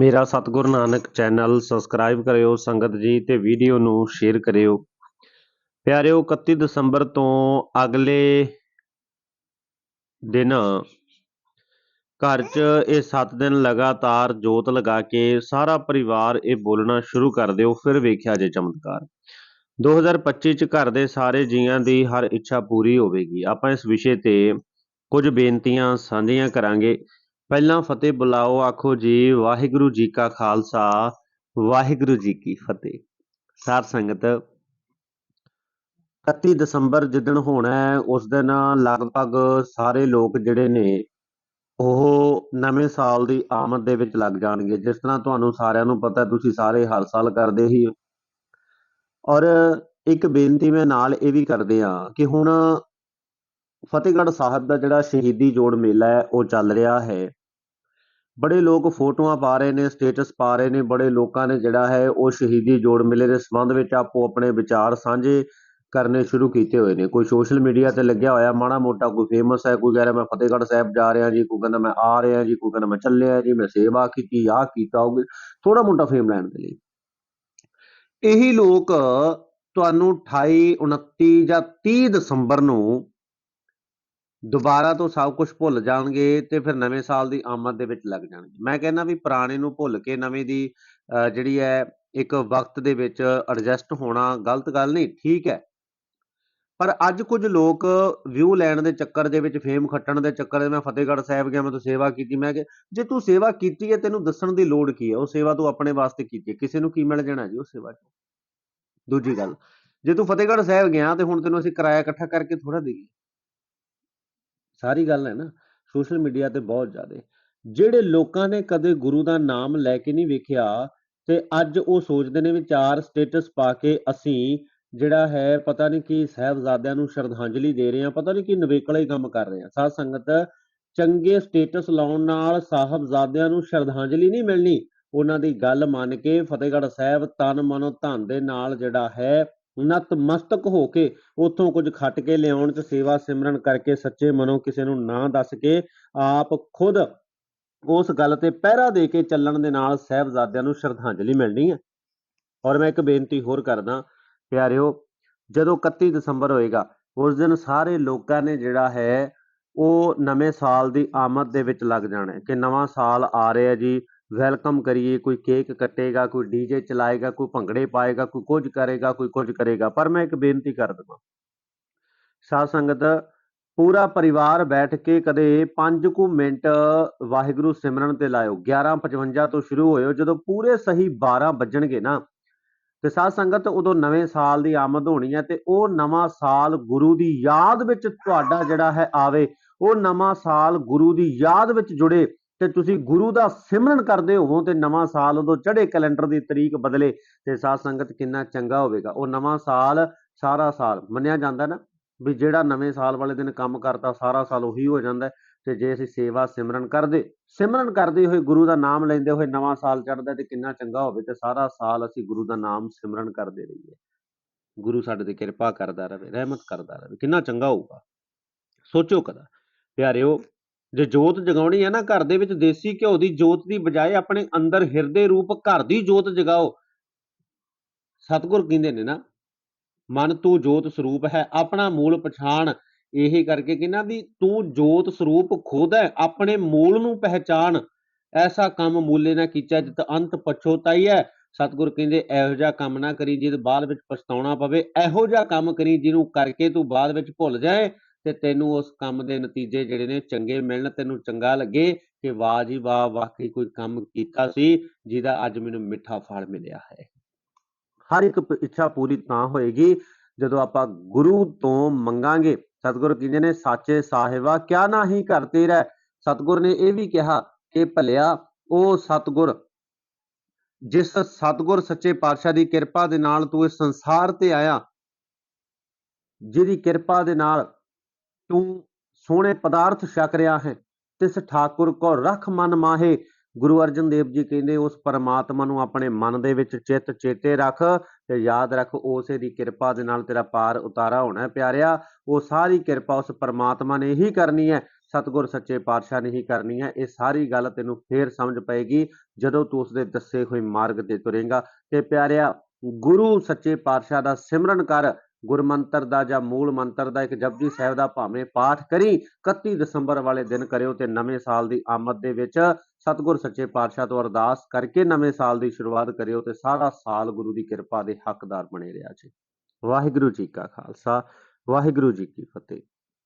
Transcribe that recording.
ਮੇਰਾ ਸਤਿਗੁਰ Nanak channel subscribe ਕਰਿਓ, ਸੰਗਤ ਜੀ ਤੇ ਵੀਡੀਓ ਨੂੰ ਸ਼ੇਅਰ ਕਰਿਓ। ਪਿਆਰਿਓ 31 ਦਸੰਬਰ ਤੋਂ ਅਗਲੇ ਦਿਨ ਘਰ 'ਚ ਇਹ 7 ਦਿਨ ਲਗਾਤਾਰ ਜੋਤ ਲਗਾ ਕੇ ਸਾਰਾ ਪਰਿਵਾਰ ਇਹ ਬੋਲਣਾ ਸ਼ੁਰੂ ਕਰ ਦਿਓ, ਫਿਰ ਵੇਖਿਆ ਜੇ ਚਮਤਕਾਰ। 2025 ਚ ਘਰ ਦੇ ਸਾਰੇ ਜੀਆਂ ਦੀ ਹਰ ਇੱਛਾ ਪੂਰੀ ਹੋਵੇਗੀ। ਆਪਾਂ ਇਸ ਵਿਸ਼ੇ ਤੇ ਕੁਝ ਬੇਨਤੀਆਂ ਸਾਂਝੀਆਂ ਕਰਾਂਗੇ। ਪਹਿਲਾਂ ਫਤਿਹ ਬੁਲਾਓ, ਆਖੋ ਜੀ, ਵਾਹਿਗੁਰੂ ਜੀ ਕਾ ਖਾਲਸਾ, ਵਾਹਿਗੁਰੂ ਜੀ ਕੀ ਫਤਿਹ। ਸਾਰ ਸੰਗਤ 31 ਦਸੰਬਰ ਜਿੱਦਣ ਹੋਣਾ ਹੈ, ਉਸ ਦਿਨ ਲਗਭਗ ਸਾਰੇ ਲੋਕ ਜਿਹੜੇ ਨੇ, ਉਹ ਨਵੇਂ ਸਾਲ ਦੀ ਆਮਦ ਦੇ ਵਿੱਚ ਲੱਗ ਜਾਣਗੇ। ਜਿਸ ਤਰ੍ਹਾਂ ਤੁਹਾਨੂੰ ਸਾਰਿਆਂ ਨੂੰ ਪਤਾ, ਤੁਸੀਂ ਸਾਰੇ ਹਰ ਸਾਲ ਕਰਦੇ ਹੀ ਹੋ। ਔਰ ਇੱਕ ਬੇਨਤੀ ਮੈਂ ਨਾਲ ਇਹ ਵੀ ਕਰਦੇ ਆ ਕਿ ਹੁਣ ਫਤਿਹਗੜ੍ਹ ਸਾਹਿਬ ਦਾ ਜਿਹੜਾ ਸ਼ਹੀਦੀ ਜੋੜ ਮੇਲਾ ਹੈ, ਉਹ ਚੱਲ ਰਿਹਾ ਹੈ। ਬੜੇ ਲੋਕ ਫੋਟੋਆਂ ਪਾ ਰਹੇ ਨੇ ਸਟੇਟਸ ਪਾ ਰਹੇ ਨੇ, ਬੜੇ ਲੋਕਾਂ ਨੇ ਜਿਹੜਾ ਹੈ ਉਹ ਸ਼ਹੀਦੀ ਜੋੜ ਮੇਲੇ ਦੇ ਸੰਬੰਧ ਵਿੱਚ ਆਪੋ ਆਪਣੇ ਵਿਚਾਰ ਸਾਂਝੇ ਕਰਨੇ ਸ਼ੁਰੂ ਕੀਤੇ ਹੋਏ ਨੇ। ਕੋਈ ਸੋਸ਼ਲ ਮੀਡੀਆ ਤੇ ਲੱਗਿਆ ਹੋਇਆ, ਮਾੜਾ ਮੋਟਾ ਕੋਈ ਫੇਮਸ ਹੈ, ਕੋਈ ਕਹਿ ਰਿਹਾ ਮੈਂ ਫਤਿਹਗੜ੍ਹ ਸਾਹਿਬ ਜਾ ਰਿਹਾ ਜੀ, ਕੋਈ ਕਹਿੰਦਾ ਮੈਂ ਆ ਰਿਹਾ ਜੀ, ਕੋਈ ਕਹਿੰਦਾ ਮੈਂ ਚੱਲਿਆ ਜੀ, ਮੈਂ ਸੇਵਾ ਕੀਤੀ, ਆਹ ਕੀਤਾ ਹੋਵੇ ਥੋੜਾ ਮੋਟਾ ਫੇਮ ਲੈਣ ਦੇ ਲਈ। ਇਹੀ ਲੋਕ ਤੁਹਾਨੂੰ 28 29 ਜਾਂ 30 ਦਸੰਬਰ ਨੂੰ ਦੁਬਾਰਾ ਤੋਂ ਸਭ ਕੁਝ ਭੁੱਲ ਜਾਣਗੇ ਤੇ ਫਿਰ ਨਵੇਂ ਸਾਲ ਦੀ ਆਮਦ ਦੇ ਵਿੱਚ ਲੱਗ ਜਾਣਗੇ। ਮੈਂ ਕਹਿੰਦਾ ਵੀ ਪੁਰਾਣੇ ਨੂੰ ਭੁੱਲ ਕੇ ਨਵੇਂ ਦੀ ਅਹ, ਜਿਹੜੀ ਹੈ ਇੱਕ ਵਕਤ ਦੇ ਵਿੱਚ ਐਡਜਸਟ ਹੋਣਾ ਗਲਤ ਗੱਲ ਨਹੀਂ ਠੀਕ ਹੈ। ਪਰ ਅੱਜ ਕੁਝ ਲੋਕ ਵਿਊ ਲੈਣ ਦੇ ਚੱਕਰ ਦੇ ਵਿੱਚ ਫੇਮ ਖੱਟਣ ਦੇ ਚੱਕਰ ਦੇ ਮੈਂ ਫਤਿਹਗੜ੍ਹ ਸਾਹਿਬ ਗਿਆ ਮੈਂ ਤਾਂ ਸੇਵਾ ਕੀਤੀ ਮੈਂ ਕਿ ਜੇ ਤੂੰ ਸੇਵਾ ਕੀਤੀ ਹੈ ਤੈਨੂੰ ਦੱਸਣ ਦੀ ਲੋੜ ਕੀ ਹੈ? ਉਹ ਸੇਵਾ ਤੂੰ ਆਪਣੇ ਵਾਸਤੇ ਕੀਤੀ ਹੈ। ਕਿਸੇ ਨੂੰ ਕੀ ਮਿਲ ਜਾਣਾ ਜੀ ਉਹ ਸੇਵਾ ਚੋਂ? ਦੂਜੀ ਗੱਲ ਜੇ ਤੂੰ ਫਤਿਹਗੜ੍ਹ ਸਾਹਿਬ ਗਿਆ ਤੇ ਹੁਣ ਤੈਨੂੰ ਅਸੀਂ ਕਿਰਾਇਆ ਇਕੱਠਾ ਕਰਕੇ ਥੋੜਾ ਦੇਈਏ। ਸਾਰੀ ਗੱਲ ਹੈ ਨਾ, ਸੋਸ਼ਲ ਮੀਡੀਆ ਤੇ ਬਹੁਤ ਜ਼ਿਆਦਾ। ਜਿਹੜੇ ਲੋਕਾਂ ਨੇ ਕਦੇ ਗੁਰੂ ਦਾ ਨਾਮ ਲੈ ਕੇ ਨਹੀਂ ਵੇਖਿਆ ਤੇ ਅੱਜ ਉਹ ਸੋਚਦੇ ਨੇ ਵੀ ਚਾਰ ਸਟੇਟਸ ਪਾ ਕੇ ਅਸੀਂ ਜਿਹੜਾ ਹੈ, ਪਤਾ ਨਹੀਂ ਕੀ ਸਾਹਿਬਜ਼ਾਦਿਆਂ ਨੂੰ ਸ਼ਰਧਾਂਜਲੀ ਦੇ ਰਹੇ ਆ ਪਤਾ ਨਹੀਂ ਕੀ ਨਵੇਕਲਾ ਹੀ ਕੰਮ ਕਰ ਰਹੇ ਆ ਸਾਧ ਸੰਗਤ ਚੰਗੇ ਸਟੇਟਸ ਲਾਉਣ ਨਾਲ ਸਾਹਿਬਜ਼ਾਦਿਆਂ ਨੂੰ ਸ਼ਰਧਾਂਜਲੀ ਨਹੀਂ ਮਿਲਣੀ। ਉਹਨਾਂ ਦੀ ਗੱਲ ਮੰਨ ਕੇ ਫਤਿਹਗੜ੍ਹ ਸਾਹਿਬ ਤਨ ਮਨੋ ਧਨ ਦੇ ਨਾਲ ਜਿਹੜਾ ਹੈ ਨਤਮਸਤਕ ਹੋ ਕੇ ਉਥੋਂ ਕੁਝ ਖੱਟ ਕੇ ਲਿਆਉਣ ਚ ਸੇਵਾ ਸਿਮਰਨ ਕਰਕੇ ਸੱਚੇ ਮਨੋਂ ਕਿਸੇ ਨੂੰ ਨਾ ਦੱਸ ਕੇ ਆਪ ਖੁਦ ਉਸ ਗੱਲ ਤੇ ਪਹਿਰਾ ਦੇ ਕੇ ਚੱਲਣ ਦੇ ਨਾਲ ਸਾਹਿਬਜ਼ਾਦਿਆਂ ਨੂੰ ਸ਼ਰਧਾਂਜਲੀ ਮਿਲਣੀ ਹੈ ਔਰ ਮੈਂ ਇੱਕ ਬੇਨਤੀ ਹੋਰ ਕਰਦਾ, ਪਿਆਰਿਓ, ਜਦੋਂ 31 ਦਸੰਬਰ ਹੋਏਗਾ, ਉਸ ਦਿਨ ਸਾਰੇ ਲੋਕਾਂ ਨੇ ਜਿਹੜਾ ਹੈ, ਉਹ ਨਵੇਂ ਸਾਲ ਦੀ ਆਮਦ ਦੇ ਵਿੱਚ ਲੱਗ ਜਾਣਾ ਕਿ ਨਵਾਂ ਸਾਲ ਆ ਰਿਹਾ ਜੀ। ਵੈਲਕਮ ਕਰੀਏ, ਕੋਈ ਕੇਕ ਕੱਟੇਗਾ, ਕੋਈ ਡੀਜੇ ਚਲਾਏਗਾ, ਕੋਈ ਭੰਗੜੇ ਪਾਏਗਾ, ਕੋਈ ਕੁਝ ਕਰੇਗਾ, ਕੋਈ ਕੁਝ ਕਰੇਗਾ। ਪਰ ਮੈਂ ਇੱਕ ਬੇਨਤੀ ਕਰ ਦਵਾਂ। ਸਾਧ ਸੰਗਤ, ਪੂਰਾ ਪਰਿਵਾਰ ਬੈਠ ਕੇ ਕਦੇ 5 ਕੁ ਮਿੰਟ ਵਾਹਿਗੁਰੂ ਸਿਮਰਨ ਤੇ ਲਾਇਓ। 11:55 ਤੋਂ ਸ਼ੁਰੂ ਹੋਇਓ। ਜਦੋਂ ਪੂਰੇ ਸਹੀ 12 ਵੱਜਣਗੇ ਨਾ, ਤੇ ਸਾਧ ਸੰਗਤ, ਉਦੋਂ ਨਵੇਂ ਸਾਲ ਦੀ ਆਮਦ ਹੋਣੀ ਹੈ ਤੇ ਉਹ ਨਵਾਂ ਸਾਲ ਗੁਰੂ ਦੀ ਯਾਦ ਵਿੱਚ ਤੁਹਾਡਾ ਜਿਹੜਾ ਹੈ ਆਵੇ, ਉਹ ਨਵਾਂ ਸਾਲ ਗੁਰੂ ਦੀ ਯਾਦ ਵਿੱਚ ਜੁੜੇ। ਤੇ ਤੁਸੀਂ ਗੁਰੂ ਦਾ ਸਿਮਰਨ ਕਰਦੇ ਹੋਵੋ ਤੇ ਨਵਾਂ ਸਾਲ ਉਦੋਂ ਚੜ੍ਹੇ ਕੈਲੰਡਰ ਦੀ ਤਰੀਕ ਬਦਲੇ ਤੇ ਸਾਧ ਸੰਗਤ ਕਿੰਨਾ ਚੰਗਾ ਹੋਵੇਗਾ। ਉਹ ਨਵਾਂ ਸਾਲ ਸਾਰਾ ਸਾਲ ਮੰਨਿਆ ਜਾਂਦਾ ਨਾ ਵੀ ਜਿਹੜਾ ਨਵੇਂ ਸਾਲ ਵਾਲੇ ਦਿਨ ਕੰਮ ਕਰਤਾ ਸਾਰਾ ਸਾਲ ਉਹੀ ਹੋ ਜਾਂਦਾ ਤੇ ਜੇ ਅਸੀਂ ਸੇਵਾ ਸਿਮਰਨ ਕਰਦੇ ਸਿਮਰਨ ਕਰਦੇ ਹੋਏ ਗੁਰੂ ਦਾ ਨਾਮ ਲੈਂਦੇ ਹੋਏ ਨਵਾਂ ਸਾਲ ਚੜ੍ਹਦਾ ਤੇ ਕਿੰਨਾ ਚੰਗਾ ਹੋਵੇ ਤੇ ਸਾਰਾ ਸਾਲ ਅਸੀਂ ਗੁਰੂ ਦਾ ਨਾਮ ਸਿਮਰਨ ਕਰਦੇ ਰਹੀਏ। ਗੁਰੂ ਸਾਡੇ ਤੇ ਕਿਰਪਾ ਕਰਦਾ ਰਹੇ, ਰਹਿਮਤ ਕਰਦਾ ਰਹੇ, ਕਿੰਨਾ ਚੰਗਾ ਹੋਊਗਾ। ਸੋਚੋ ਕਦਾ। ਪਿਆਰਿਓ ਜੇ ਜੋਤ ਜਗਾਉਣੀ ਹੈ ਨਾ ਘਰ ਦੇ ਵਿੱਚ ਦੇਸੀ ਘਿਓ ਦੀ ਜੋਤ ਦੀ ਬਜਾਏ ਆਪਣੇ ਅੰਦਰ ਹਿਰਦੇ ਰੂਪ ਘਰ ਦੀ ਜੋਤ ਜਗਾਓ। ਸਤਿਗੁਰ ਕਹਿੰਦੇ ਨੇ ਨਾ, ਮਨ ਤੂੰ ਜੋਤ ਸਰੂਪ ਹੈ, ਆਪਣਾ ਮੂਲ ਪਛਾਣ ਇਹ ਕਰਕੇ ਕਹਿੰਦਾ ਵੀ ਤੂੰ ਜੋਤ ਸਰੂਪ ਖੁਦ ਹੈ, ਆਪਣੇ ਮੂਲ ਨੂੰ ਪਹਿਚਾਨ ਐਸਾ ਕੰਮ ਮੂਲੇ ਨਾ ਕੀਤਾ ਜਿਤ ਅੰਤ ਪਛੋਤਾਈ ਹੈ। ਸਤਿਗੁਰ ਕਹਿੰਦੇ, ਇਹੋ ਜਿਹਾ ਕੰਮ ਨਾ ਕਰੀ, ਜਿਹਦੇ ਬਾਅਦ ਵਿੱਚ ਪਛਤਾਉਣਾ ਪਵੇ, ਇਹੋ ਜਿਹਾ ਕੰਮ ਕਰੀ, ਜਿਹਨੂੰ ਕਰਕੇ ਤੂੰ ਬਾਅਦ ਵਿੱਚ ਭੁੱਲ ਜਾਏ। ਤੇ ਤੈਨੂੰ ਉਸ ਕੰਮ ਦੇ ਨਤੀਜੇ ਜਿਹੜੇ ਨੇ ਚੰਗੇ ਮਿਲਣ, ਤੈਨੂੰ ਚੰਗਾ ਲੱਗੇ ਕਿ ਵਾਹ ਜੀ ਵਾਹ, ਵਾਕਈ ਕੋਈ ਕੰਮ ਕੀਤਾ ਸੀ ਜਿਹਦਾ ਅੱਜ ਮੈਨੂੰ ਮਿੱਠਾ ਫਲ ਮਿਲਿਆ ਹੈ। ਹਰ ਇੱਕ ਇੱਛਾ ਪੂਰੀ ਤਾਂ ਹੋਏਗੀ ਜਦੋਂ ਆਪਾਂ ਗੁਰੂ ਤੋਂ ਮੰਗਾਂਗੇ। ਸਤਿਗੁਰ ਕਹਿੰਦੇ ਨੇ, ਸਾਚੇ ਸਾਹਿਬਾ, ਕਿਆ ਨਾਹੀ ਘਰ ਰਹਿ? ਸਤਿਗੁਰ ਨੇ ਇਹ ਵੀ ਕਿਹਾ ਕਿ ਭਲਿਆ, ਉਹ ਸਤਿਗੁਰ, ਜਿਸ ਸਤਿਗੁਰ ਸੱਚੇ ਪਾਤਸ਼ਾਹ ਦੀ ਕਿਰਪਾ ਦੇ ਨਾਲ ਤੂੰ ਇਸ ਸੰਸਾਰ ਤੇ ਆਇਆ, ਜਿਹਦੀ ਕਿਰਪਾ ਦੇ ਨਾਲ ਤੂੰ ਸੋਹਣੇ ਪਦਾਰਥ ਛਕ ਰਿਹਾ ਹੈ, ਤਿਸ ਠਾਕੁਰ ਕੋ ਰਖ ਮਨ ਮਾਹੇ। ਗੁਰੂ ਅਰਜਨ ਦੇਵ ਜੀ ਕਹਿੰਦੇ, ਉਸ ਪਰਮਾਤਮਾ ਨੂੰ ਆਪਣੇ ਮਨ ਦੇ ਵਿੱਚ ਚਿੱਤ ਚੇਤੇ ਰੱਖ ਤੇ ਯਾਦ ਰੱਖ, ਉਸੇ ਦੀ ਕਿਰਪਾ ਦੇ ਨਾਲ ਤੇਰਾ ਪਾਰ ਉਤਾਰਾ ਹੋਣਾ ਪਿਆਰਿਆ। ਉਹ ਸਾਰੀ ਕਿਰਪਾ ਉਸ ਪਰਮਾਤਮਾ ਨੇ ਹੀ ਕਰਨੀ ਹੈ, ਸਤਿਗੁਰ ਸੱਚੇ ਪਾਤਸ਼ਾਹ ਨੇ ਹੀ ਕਰਨੀ ਹੈ। ਇਹ ਸਾਰੀ ਗੱਲ ਤੈਨੂੰ ਫੇਰ ਸਮਝ ਪਏਗੀ ਜਦੋਂ ਤੂੰ ਉਸਦੇ ਦੱਸੇ ਹੋਏ ਮਾਰਗ ਤੇ ਤੁਰੇਗਾ। ਤੇ ਪਿਆਰਿਆ, ਗੁਰੂ ਸੱਚੇ ਪਾਤਸ਼ਾਹ ਦਾ ਸਿਮਰਨ ਕਰ ਗੁਰਮੰਤਰ ਦਾ ਜਾਂ ਮੂਲ ਮੰਤਰ ਦਾ ਇੱਕ ਜਪਜੀ ਸਾਹਿਬ ਦਾ ਭਾਵੇਂ ਪਾਠ ਕਰੀ 31 ਦਸੰਬਰ ਵਾਲੇ ਦਿਨ ਕਰਿਓ ਤੇ ਨਵੇਂ ਸਾਲ ਦੀ ਆਮਦ ਦੇ ਵਿੱਚ ਸਤਿਗੁਰ ਸੱਚੇ ਪਾਤਸ਼ਾਹ ਤੋਂ ਅਰਦਾਸ ਕਰਕੇ ਨਵੇਂ ਸਾਲ ਦੀ ਸ਼ੁਰੂਆਤ ਕਰਿਓ ਤੇ ਸਾਰਾ ਸਾਲ ਗੁਰੂ ਦੀ ਕਿਰਪਾ ਦੇ ਹੱਕਦਾਰ ਬਣੇ ਰਿਹਾ ਜੀ। ਵਾਹਿਗੁਰੂ ਜੀ ਕਾ ਖਾਲਸਾ, ਵਾਹਿਗੁਰੂ ਜੀ ਕੀ ਫਤਿਹ।